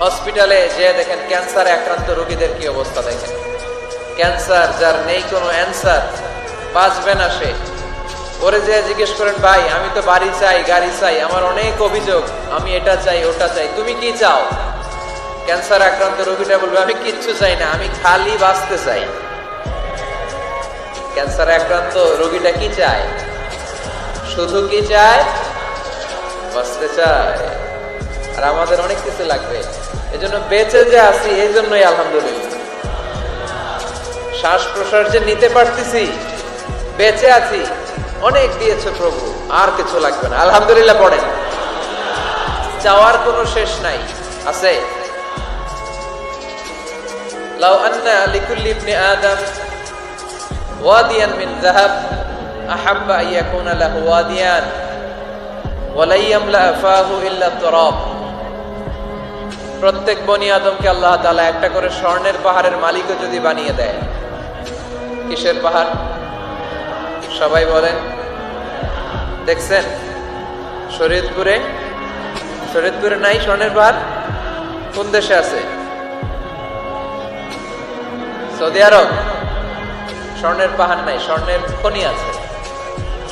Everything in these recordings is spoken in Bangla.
হসপিটালে যে দেখেন ক্যান্সারে আক্রান্ত রোগীদের কি অবস্থা দেখেন। ক্যান্সার যার নেই কোনো অ্যান্সার, বাঁচবে না সে। ওরে যে জিজ্ঞেস করেন, ভাই, আমি তো বাড়ি চাই, গাড়ি চাই, আমার অনেক অভিযোগ, আমি এটা চাই, ওটা চাই, তুমি কি চাও? ক্যান্সার আক্রান্ত রোগীটা বলবে, আমি কিচ্ছু চাই না, আমি খালি বাঁচতে চাই। ক্যান্সার আক্রান্ত রোগীটা কি চায়? শুধু কি চায়? বাঁচতে চায়। আর আমাদের অনেক কিছু লাগবে। এজন্য বেঁচে যে আছি এই জন্যই আলহামদুলিল্লাহ। শ্বাস প্রশ্বাস যে নিতে পারতেছি, বেঁচে আছি, অনেক দিয়েছে প্রভু, আর কিছু লাগবে না। আলহামদুলিল্লাহ পড়েন। চাওয়ার কোনো শেষ নাই। আছে? লাউ আন্না ইবনে আদম ওয়াদিয়ান মিন যাহাব, আহাব্বা ইয়াকুনা লাহু ওয়াদিয়ান ইয়ামলা ফাহু ইল্লা তুরাব। প্রত্যেক বনি আদমকে আল্লাহ তাআলা একটা করে স্বর্ণের পাহাড়ের মালিকও যদি বানিয়ে দেয়। কিসের পাহাড়? সবাই বলেন। দেখছেন? শরীয়তপুরে? শরীয়তপুরে নাই স্বর্ণের পাহাড়? কোন দেশে আছে? Saudi Arab? স্বর্ণের পাহাড় নাই, স্বর্ণের খনি আছে।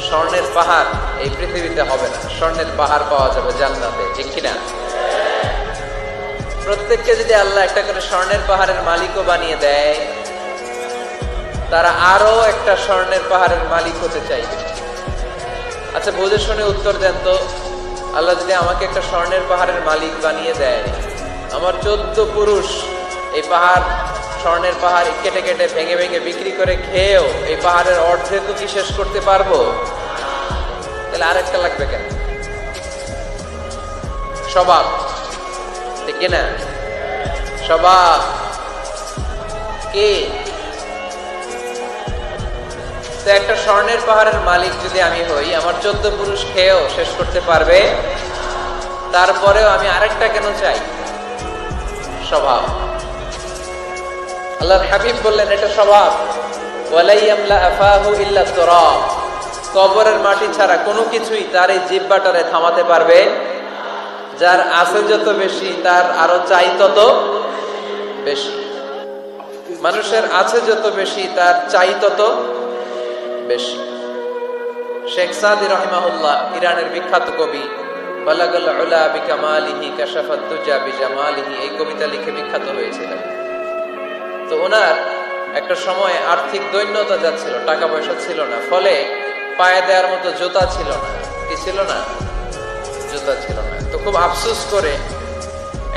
স্বর্ণের পাহাড় এই পৃথিবীতে হবে না। স্বর্ণের পাহাড় পাওয়া যাবে জান্নাতে, ঠিক কিনা? প্রত্যেককে যদি আল্লাহ একটা করে স্বর্ণের পাহাড়ের মালিকও বানিয়ে দেয়, তারা আরও একটা স্বর্ণের পাহাড়ের মালিক হতে চাইবে। আচ্ছা বুঝে শুনে উত্তর দেন তো, আল্লাহ যদি আমাকে একটা স্বর্ণের পাহাড়ের মালিক বানিয়ে দেয়, আমার চোদ্দ পুরুষ এই পাহাড়, স্বর্ণের পাহাড় কেটে কেটে ভেঙে ভেঙে বিক্রি করে খেয়েও এই পাহাড়ের অর্ধেকও কি শেষ করতে পারব? তাহলে আরেকটা লাগবে কেন? স্বভাব। ঠিক না। স্বভাব কে? তো একটা স্বর্ণের পাহাড়ের মালিক যদি আমি হই, আমার চোদ্দ পুরুষ খেয়েও শেষ করতে পারবে। তারপরেও আমি আরেকটা কেন চাই? স্বভাব। আল্লাহর হাবিব বললেন, এটা স্বভাব। কবরের মাটি ছাড়া কোনো কিছুই তার এই জিব্বাটারে থামাতে পারবে। যার আছে যত বেশি, তার আরও চাই তত বেশি। মানুষের আছে যত বেশি, তার চাই তত বেশি। শেখ সাদি রহিমাহুল্লাহ, ইরানের বিখ্যাত কবি এই কবিতা লিখে বিখ্যাত হয়েছিলেন। তো ওনার একটা সময় আর্থিক দৈন্যতা যাচ্ছিল, টাকা পয়সা ছিল না, ফলে পায়ে মতো জুতা ছিল না, কি ছিল না? জুতা ছিল না। তো খুব আফসোস করে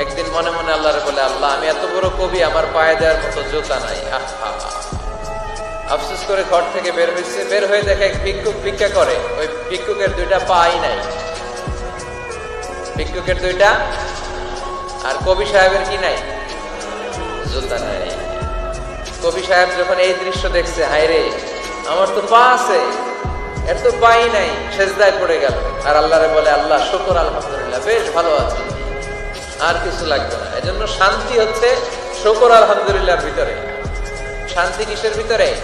একদিন মনে মনে আল্লাহরে বলে, আল্লাহ, আমি এত বড় কবি, আমার পায়ে দেওয়ার মতো জুতা নাই। আহা আফসোস করে ঘর থেকে বের হয়েছে বের হয়ে দেখে এক ভিক্ষুক ভিক্ষা করে। ওই ভিক্ষুকের দুইটা পাই নাই। ভিক্ষুকের দুইটা আর কবি সাহেবের কি নাই? জুতা নাই। কবি সাহেব যখন এই দৃশ্য দেখছে হায় রে আমার তো পা আছে। এর তো পাই নাই, সেজদায় পড়ে গেল। আর আল্লাহরে বলে, আল্লাহ, শুকর, আলহামদুলিল্লাহ, বেশ ভালো আছে। আর কিছু লাগবে না। এজন্য শান্তি হচ্ছে শুকর, আলহামদুলিল্লাহর ভিতরে। শান্তি কিসের ভিতরে?